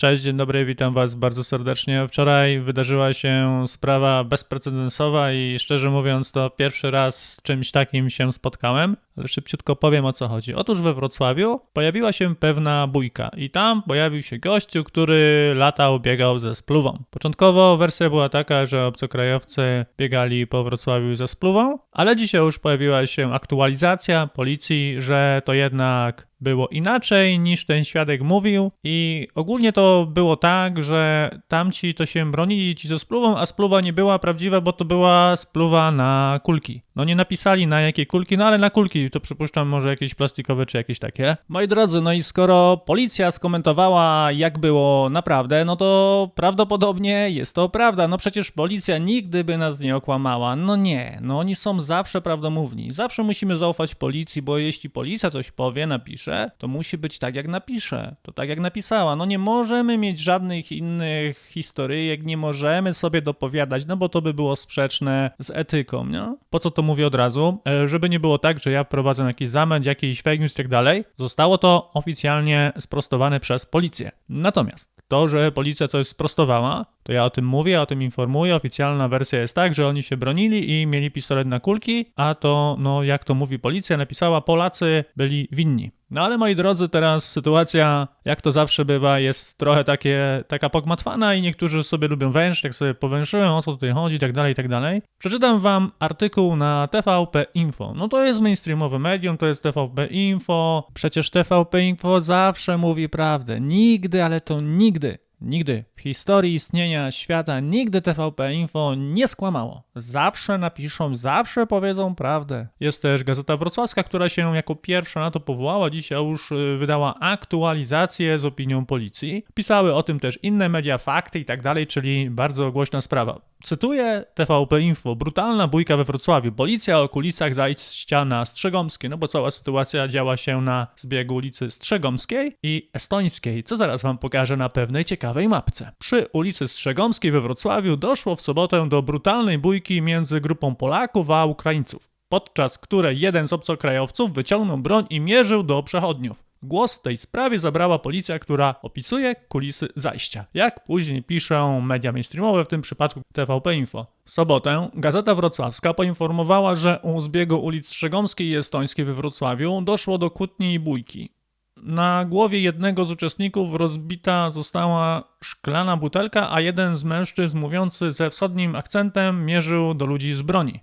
Cześć, dzień dobry, witam Was bardzo serdecznie. Wczoraj wydarzyła się sprawa bezprecedensowa i szczerze mówiąc, to pierwszy raz z czymś takim się spotkałem, szybciutko powiem o co chodzi. Otóż we Wrocławiu pojawiła się pewna bójka i tam pojawił się gościu, który latał, biegał ze spluwą. Początkowo wersja była taka, że obcokrajowcy biegali po Wrocławiu ze spluwą, ale dzisiaj już pojawiła się aktualizacja policji, że to jednak było inaczej niż ten świadek mówił i ogólnie to było tak, że tamci to się bronili ci ze spluwą, a spluwa nie była prawdziwa, bo to była spluwa na kulki. No nie napisali na jakie kulki, no ale na kulki to przypuszczam może jakieś plastikowe czy jakieś takie. Moi drodzy, no i skoro policja skomentowała jak było naprawdę, no to prawdopodobnie jest to prawda. No przecież policja nigdy by nas nie okłamała. No nie, no oni są zawsze prawdomówni. Zawsze musimy zaufać policji, bo jeśli policja coś powie, napisze, to musi być tak, jak napisze. To tak, jak napisała. No nie możemy mieć żadnych innych historyjek, nie możemy sobie dopowiadać, no bo to by było sprzeczne z etyką, nie? Po co to mówię od razu? E, żeby nie było tak, że ja wprowadzę jakiś zamęt, jakiś fake news i tak dalej. Zostało to oficjalnie sprostowane przez policję. Natomiast to, że policja coś sprostowała, to ja o tym mówię, o tym informuję. Oficjalna wersja jest tak, że oni się bronili i mieli pistolet na kulki, a to, no jak to mówi policja, napisała, Polacy byli winni. No ale moi drodzy, teraz sytuacja, jak to zawsze bywa, jest trochę takie, taka pogmatwana i niektórzy sobie lubią węż, jak sobie powęszyłem, o co tutaj chodzi, tak dalej, tak dalej. Przeczytam wam artykuł na TVP Info. No to jest mainstreamowe medium, to jest TVP Info. Przecież TVP Info zawsze mówi prawdę. Nigdy, ale to nigdy Nigdy w historii istnienia świata, nigdy TVP Info nie skłamało. Zawsze napiszą, zawsze powiedzą prawdę. Jest też Gazeta Wrocławska, która się jako pierwsza na to powołała. Dzisiaj już y, wydała aktualizację z opinią policji. Pisały o tym też inne media, fakty i tak dalej, czyli bardzo głośna sprawa. Cytuję TVP Info. Brutalna bójka we Wrocławiu. Policja o kulisach zajścia na Strzegomskie, no bo cała sytuacja działa się na zbiegu ulicy Strzegomskiej i Estońskiej, co zaraz wam pokażę na pewnej ciekawej mapce. Przy ulicy Strzegomskiej we Wrocławiu doszło w sobotę do brutalnej bójki między grupą Polaków a Ukraińców, podczas której jeden z obcokrajowców wyciągnął broń i mierzył do przechodniów. Głos w tej sprawie zabrała policja, która opisuje kulisy zajścia. Jak później piszą media mainstreamowe, w tym przypadku TVP Info. W sobotę Gazeta Wrocławska poinformowała, że u zbiegu ulic Strzegomskiej i Estońskiej we Wrocławiu doszło do kłótni i bójki. Na głowie jednego z uczestników rozbita została szklana butelka, a jeden z mężczyzn mówiący ze wschodnim akcentem mierzył do ludzi z broni.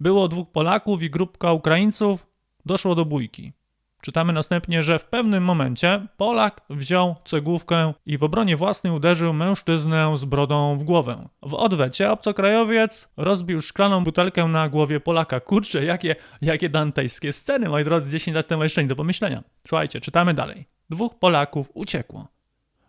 Było dwóch Polaków i grupka Ukraińców, doszło do bójki. Czytamy następnie, że w pewnym momencie Polak wziął cegłówkę i w obronie własnej uderzył mężczyznę z brodą w głowę. W odwecie obcokrajowiec rozbił szklaną butelkę na głowie Polaka. Kurczę, jakie, jakie dantejskie sceny, moi drodzy, 10 lat temu jeszcze nie do pomyślenia. Słuchajcie, czytamy dalej. Dwóch Polaków uciekło,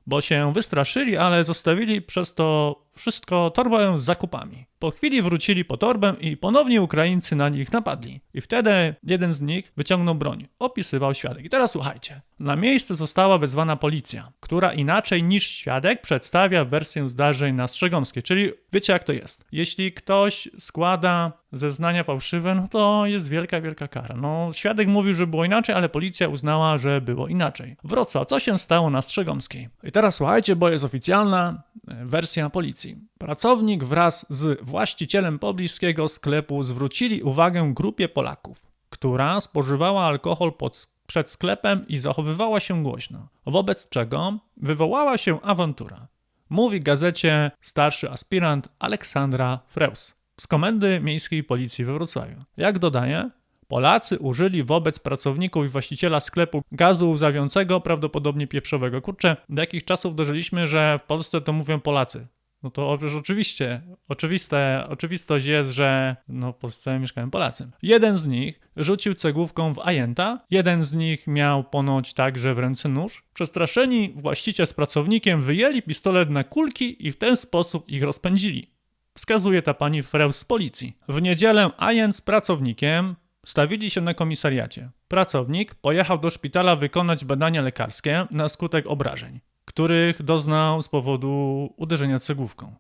bo się wystraszyli, ale zostawili przez to wszystko torbę z zakupami. Po chwili wrócili po torbę i ponownie Ukraińcy na nich napadli. I wtedy jeden z nich wyciągnął broń. Opisywał świadek. I teraz słuchajcie. Na miejsce została wezwana policja, która inaczej niż świadek przedstawia wersję zdarzeń na Strzegomskie. Czyli wiecie jak to jest. Jeśli ktoś składa zeznania fałszywe, no to jest wielka, wielka kara. No, świadek mówił, że było inaczej, ale policja uznała, że było inaczej. Wrocław, co się stało na Strzegomskiej? I teraz słuchajcie, bo jest oficjalna wersja policji. Pracownik wraz z właścicielem pobliskiego sklepu zwrócili uwagę grupie Polaków, która spożywała alkohol pod, przed sklepem i zachowywała się głośno, wobec czego wywołała się awantura. Mówi gazecie starszy aspirant Aleksandra Freus z Komendy Miejskiej Policji we Wrocławiu. Jak dodaje, Polacy użyli wobec pracowników i właściciela sklepu gazu łzawiącego, prawdopodobnie pieprzowego. Kurczę, do jakich czasów dożyliśmy, że w Polsce to mówią Polacy. No to oczywiście, oczywiste, oczywistość jest, że no, w Polsce mieszkają Polacy. Jeden z nich rzucił cegłówką w ajenta, jeden z nich miał ponoć także w ręce nóż. Przestraszeni właściciel z pracownikiem wyjęli pistolet na kulki i w ten sposób ich rozpędzili. Wskazuje ta pani Freus z policji. W niedzielę ajent z pracownikiem stawili się na komisariacie. Pracownik pojechał do szpitala wykonać badania lekarskie na skutek obrażeń których doznał z powodu uderzenia cegłówką.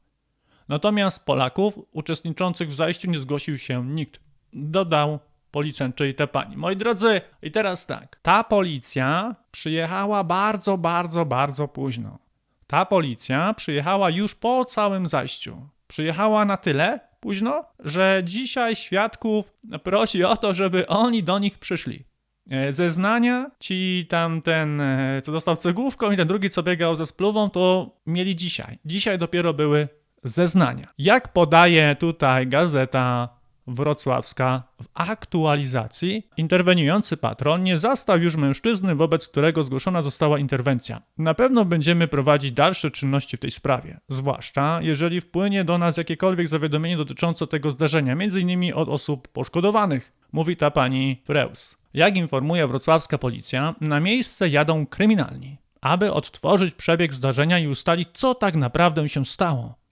Natomiast Polaków uczestniczących w zajściu nie zgłosił się nikt. Dodał policjant, czyli te pani. Moi drodzy, i teraz tak. Ta policja przyjechała bardzo, bardzo, bardzo późno. Ta policja przyjechała już po całym zajściu. Przyjechała na tyle późno, że dzisiaj świadków prosi o to, żeby oni do nich przyszli. E, Zeznania, ci tam ten, e, co dostał cegłówką i ten drugi, co biegał ze spluwą, to mieli dzisiaj. Dzisiaj dopiero były zeznania. Jak podaje tutaj gazeta wrocławska w aktualizacji, interweniujący patron nie zastał już mężczyzny, wobec którego zgłoszona została interwencja. Na pewno będziemy prowadzić dalsze czynności w tej sprawie, zwłaszcza jeżeli wpłynie do nas jakiekolwiek zawiadomienie dotyczące tego zdarzenia, m.in. od osób poszkodowanych, mówi ta pani Freus. Jak informuje wrocławska policja, na miejsce jadą kryminalni, aby odtworzyć przebieg zdarzenia i ustalić, co tak naprawdę się stało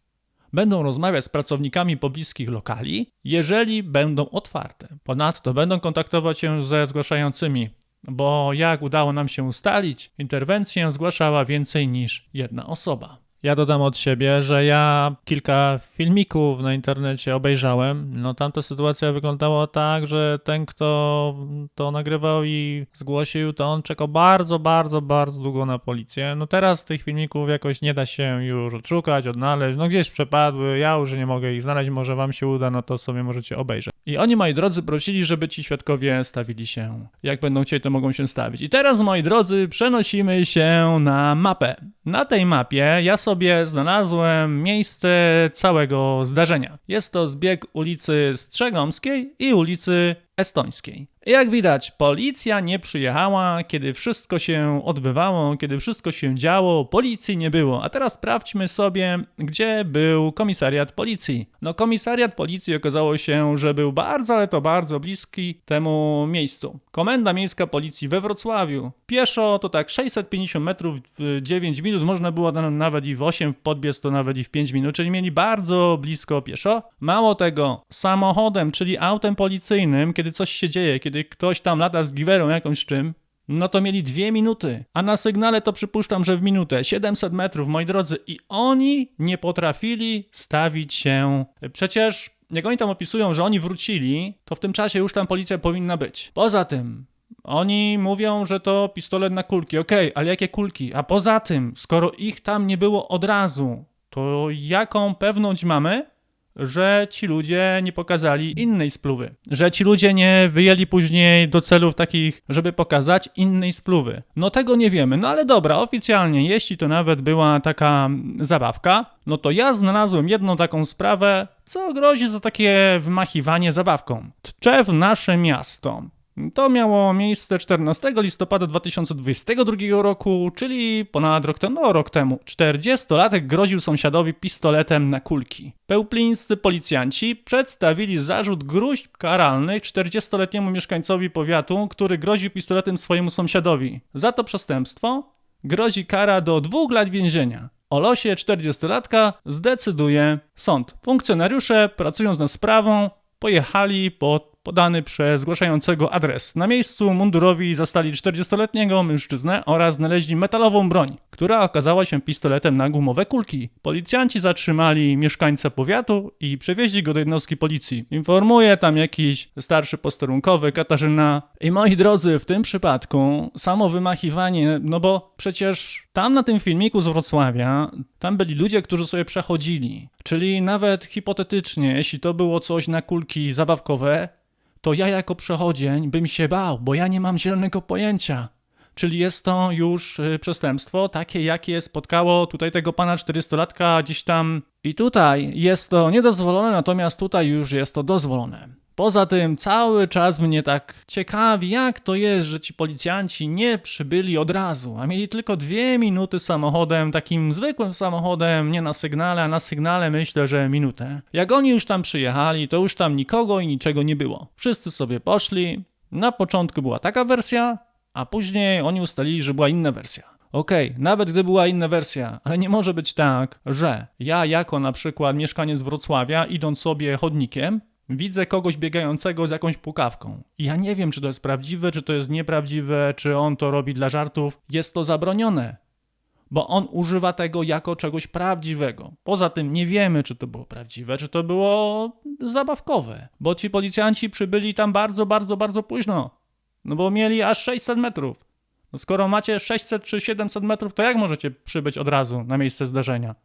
będą rozmawiać z pracownikami pobliskich lokali, jeżeli będą otwarte. Ponadto będą kontaktować się ze zgłaszającymi, bo jak udało nam się ustalić, interwencję zgłaszała więcej niż jedna osoba. Ja dodam od siebie, że ja kilka filmików na internecie obejrzałem. No tam ta sytuacja wyglądała tak, że ten, kto to nagrywał i zgłosił, to on czekał bardzo, bardzo, bardzo długo na policję. No teraz tych filmików jakoś nie da się już odszukać, odnaleźć. No gdzieś przepadły, ja już nie mogę ich znaleźć, może wam się uda, no to sobie możecie obejrzeć. I oni, moi drodzy, prosili, żeby ci świadkowie stawili się. Jak będą chcieli, to mogą się stawić. I teraz, moi drodzy, przenosimy się na mapę. Na tej mapie ja sobie znalazłem miejsce całego zdarzenia. Jest to zbieg ulicy Strzegomskiej i ulicy Estońskiej. Jak widać, policja nie przyjechała, kiedy wszystko się odbywało, kiedy wszystko się działo, policji nie było. A teraz sprawdźmy sobie, gdzie był komisariat policji. No, komisariat policji okazało się, że był bardzo, ale to bardzo bliski temu miejscu. Komenda Miejska Policji we Wrocławiu. Pieszo to tak 650 metrów w 9 minut, można było tam nawet i w 8 podbiec, to nawet i w 5 minut, czyli mieli bardzo blisko pieszo. Mało tego, samochodem, czyli autem policyjnym, kiedy coś się dzieje, kiedy ktoś tam lata z giwerą jakąś czym, no to mieli dwie minuty, a na sygnale to przypuszczam, że w minutę 700 metrów, moi drodzy, i oni nie potrafili stawić się. Przecież jak oni tam opisują, że oni wrócili, to w tym czasie już tam policja powinna być. Poza tym, oni mówią, że to pistolet na kulki. Okej, ale jakie kulki? A poza tym, skoro ich tam nie było od razu, to jaką pewność mamy, że ci ludzie nie pokazali innej spluwy? Że ci ludzie nie wyjęli później do celów takich, żeby pokazać innej spluwy? No tego nie wiemy. No ale dobra, oficjalnie, jeśli to nawet była taka zabawka, no to ja znalazłem jedną taką sprawę, co grozi za takie wymachiwanie zabawką. Tczew nasze miasto. To miało miejsce 14 listopada 2022 roku, czyli ponad rok temu, no rok temu. 40-latek groził sąsiadowi pistoletem na kulki. Pełplińscy policjanci przedstawili zarzut gruźb karalnych 40-letniemu mieszkańcowi powiatu, który groził pistoletem swojemu sąsiadowi. Za to przestępstwo grozi kara do dwóch lat więzienia. O losie 40-latka zdecyduje sąd. Funkcjonariusze, pracując nad sprawą, pojechali pod podany przez zgłaszającego adres. Na miejscu mundurowi zastali 40-letniego mężczyznę oraz znaleźli metalową broń, która okazała się pistoletem na gumowe kulki. Policjanci zatrzymali mieszkańca powiatu i przewieźli go do jednostki policji. Informuje tam jakiś starszy posterunkowy Katarzyna. I moi drodzy, w tym przypadku samo wymachiwanie, no bo przecież tam na tym filmiku z Wrocławia, tam byli ludzie, którzy sobie przechodzili. Czyli nawet hipotetycznie, jeśli to było coś na kulki zabawkowe, to ja jako przechodzień bym się bał, bo ja nie mam zielonego pojęcia. Czyli jest to już y, przestępstwo, takie jakie spotkało tutaj tego pana 400-latka gdzieś tam. I tutaj jest to niedozwolone, natomiast tutaj już jest to dozwolone. Poza tym cały czas mnie tak ciekawi, jak to jest, że ci policjanci nie przybyli od razu, a mieli tylko dwie minuty samochodem, takim zwykłym samochodem, nie na sygnale, a na sygnale myślę, że minutę. Jak oni już tam przyjechali, to już tam nikogo i niczego nie było. Wszyscy sobie poszli. Na początku była taka wersja, a później oni ustalili, że była inna wersja. Okej, okay, nawet gdy była inna wersja, ale nie może być tak, że ja jako na przykład mieszkaniec Wrocławia, idąc sobie chodnikiem, widzę kogoś biegającego z jakąś pukawką. Ja nie wiem, czy to jest prawdziwe, czy to jest nieprawdziwe, czy on to robi dla żartów. Jest to zabronione, bo on używa tego jako czegoś prawdziwego. Poza tym nie wiemy, czy to było prawdziwe, czy to było zabawkowe, bo ci policjanci przybyli tam bardzo, bardzo, bardzo późno. No bo mieli aż 600 metrów. No skoro macie 600 czy 700 metrów, to jak możecie przybyć od razu na miejsce zdarzenia?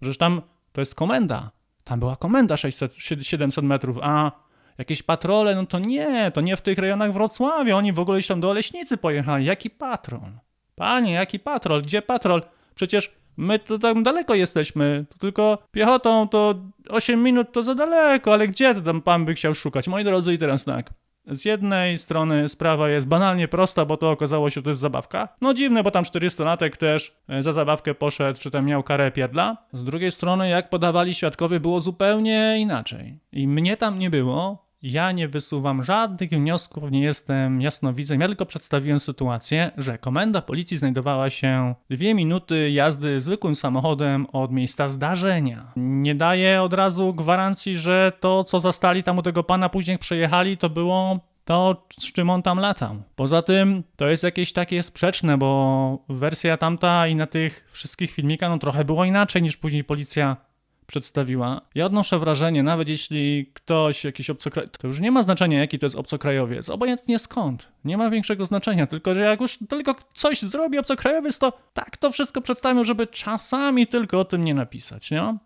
Przecież tam to jest komenda. Tam była komenda 600, 700 metrów, a jakieś patrole, no to nie, to nie w tych rejonach Wrocławia. Oni w ogóle tam do Oleśnicy pojechali. Jaki patrol? Panie, jaki patrol? Gdzie patrol? Przecież my tu tam daleko jesteśmy. To tylko piechotą to 8 minut to za daleko, ale gdzie to tam pan by chciał szukać? Moi drodzy, i teraz tak. Z jednej strony sprawa jest banalnie prosta, bo to okazało się, że to jest zabawka. No dziwne, bo tam 400-latek też e, za zabawkę poszedł, czy tam miał karę pierdla. Z drugiej strony, jak podawali świadkowie, było zupełnie inaczej. I mnie tam nie było, ja nie wysuwam żadnych wniosków, nie jestem jasnowidzem. Ja tylko przedstawiłem sytuację, że komenda policji znajdowała się dwie minuty jazdy zwykłym samochodem od miejsca zdarzenia. Nie daję od razu gwarancji, że to, co zastali tam u tego pana, później przejechali, to było to, z czym on tam latał. Poza tym to jest jakieś takie sprzeczne, bo wersja tamta i na tych wszystkich filmikach no trochę było inaczej niż później policja przedstawiła. Ja odnoszę wrażenie, nawet jeśli ktoś, jakiś obcokrajowiec, to już nie ma znaczenia, jaki to jest obcokrajowiec, obojętnie skąd. Nie ma większego znaczenia, tylko że jak już tylko coś zrobi obcokrajowiec, to tak to wszystko przedstawią, żeby czasami tylko o tym nie napisać, nie?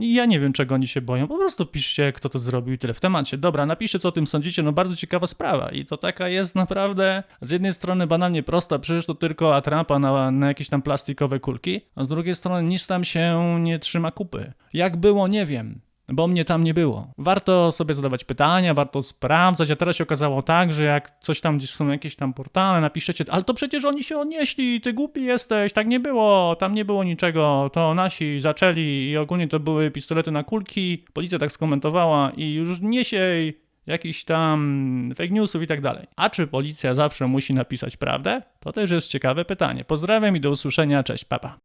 Ja nie wiem, czego oni się boją. Po prostu piszcie, kto to zrobił i tyle w temacie. Dobra, napiszcie, co o tym sądzicie. No bardzo ciekawa sprawa. I to taka jest naprawdę z jednej strony banalnie prosta, przecież to tylko atrapa na, na jakieś tam plastikowe kulki, a z drugiej strony nic tam się nie trzyma kupy. Jak było, nie wiem bo mnie tam nie było. Warto sobie zadawać pytania, warto sprawdzać, a teraz się okazało tak, że jak coś tam gdzieś są jakieś tam portale, napiszecie, ale to przecież oni się odnieśli, ty głupi jesteś, tak nie było, tam nie było niczego, to nasi zaczęli i ogólnie to były pistolety na kulki, policja tak skomentowała i już niesiej jakichś tam fake newsów i tak dalej. A czy policja zawsze musi napisać prawdę? To też jest ciekawe pytanie. Pozdrawiam i do usłyszenia, cześć, papa.